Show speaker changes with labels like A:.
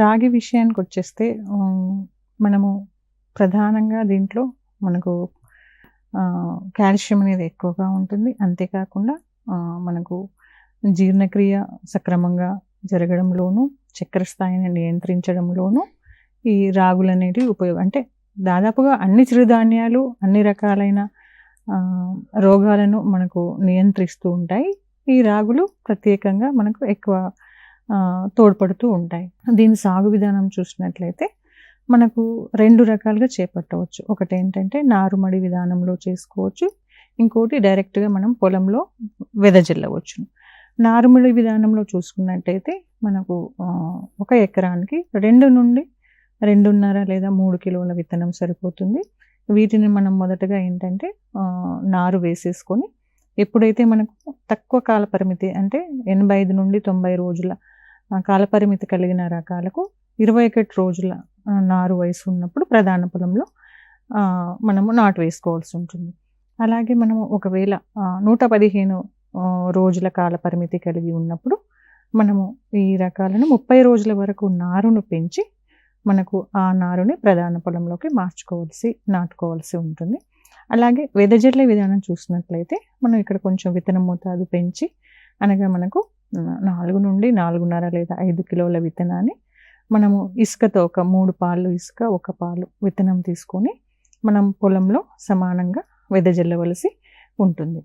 A: రాగి విషయానికి వచ్చేస్తే మనము ప్రధానంగా దీంట్లో మనకు కాల్షియం అనేది ఎక్కువగా ఉంటుంది. అంతేకాకుండా మనకు జీర్ణక్రియ సక్రమంగా జరగడంలోనూ, చక్కెర స్థాయిని నియంత్రించడంలోనూ ఈ రాగులనేటివి ఉపయోగం అంటే దాదాపుగా అన్ని చిరుధాన్యాలు అన్ని రకాలైన రోగాలను మనకు నియంత్రిస్తూ ఉంటాయి. ఈ రాగులు ప్రత్యేకంగా మనకు ఎక్కువ తోడ్పడుతూ ఉంటాయి. దీని సాగు విధానం చూసినట్లయితే మనకు రెండు రకాలుగా చేపట్టవచ్చు. ఒకటి ఏంటంటే నారుమడి విధానంలో చేసుకోవచ్చు. ఇంకోటి డైరెక్ట్‌గా మనం పొలంలో వెదజల్లవచ్చు నారుమడి విధానంలో చూసుకున్నట్టయితే మనకు ఒక ఎకరానికి రెండు నుండి 2.5 లేదా మూడు కిలోల విత్తనం సరిపోతుంది. వీటిని మనం మొదటగా ఏంటంటే నారు వేసేసుకొని ఎప్పుడైతే మనకు తక్కువ కాల పరిమితి అంటే 85 నుండి 90 రోజుల కాలపరిమితి కలిగిన రకాలకు 21 రోజుల నారు వయసు ఉన్నప్పుడు ప్రధాన పొలంలో మనము నాటు వేసుకోవాల్సి ఉంటుంది. అలాగే మనము ఒకవేళ నూట పదిహేను రోజుల కాల పరిమితి కలిగి ఉన్నప్పుడు మనము ఈ రకాలను 30 రోజుల వరకు నారును పెంచి మనకు ఆ నారుని ప్రధాన పొలంలోకి మార్చుకోవాల్సి నాటుకోవాల్సి ఉంటుంది. అలాగే వెదజల్లే విధానం చూసినట్లయితే మనం ఇక్కడ కొంచెం విత్తనం మోతాదు పెంచి అనగా మనకు నాలుగు నుండి 4.5 లేదా ఐదు కిలోల విత్తనాన్ని మనము ఇసుకతో ఒక మూడు పాలు ఇసుక, ఒక పాలు విత్తనం తీసుకొని మనం పొలంలో సమానంగా వెదజల్లవలసి ఉంటుంది.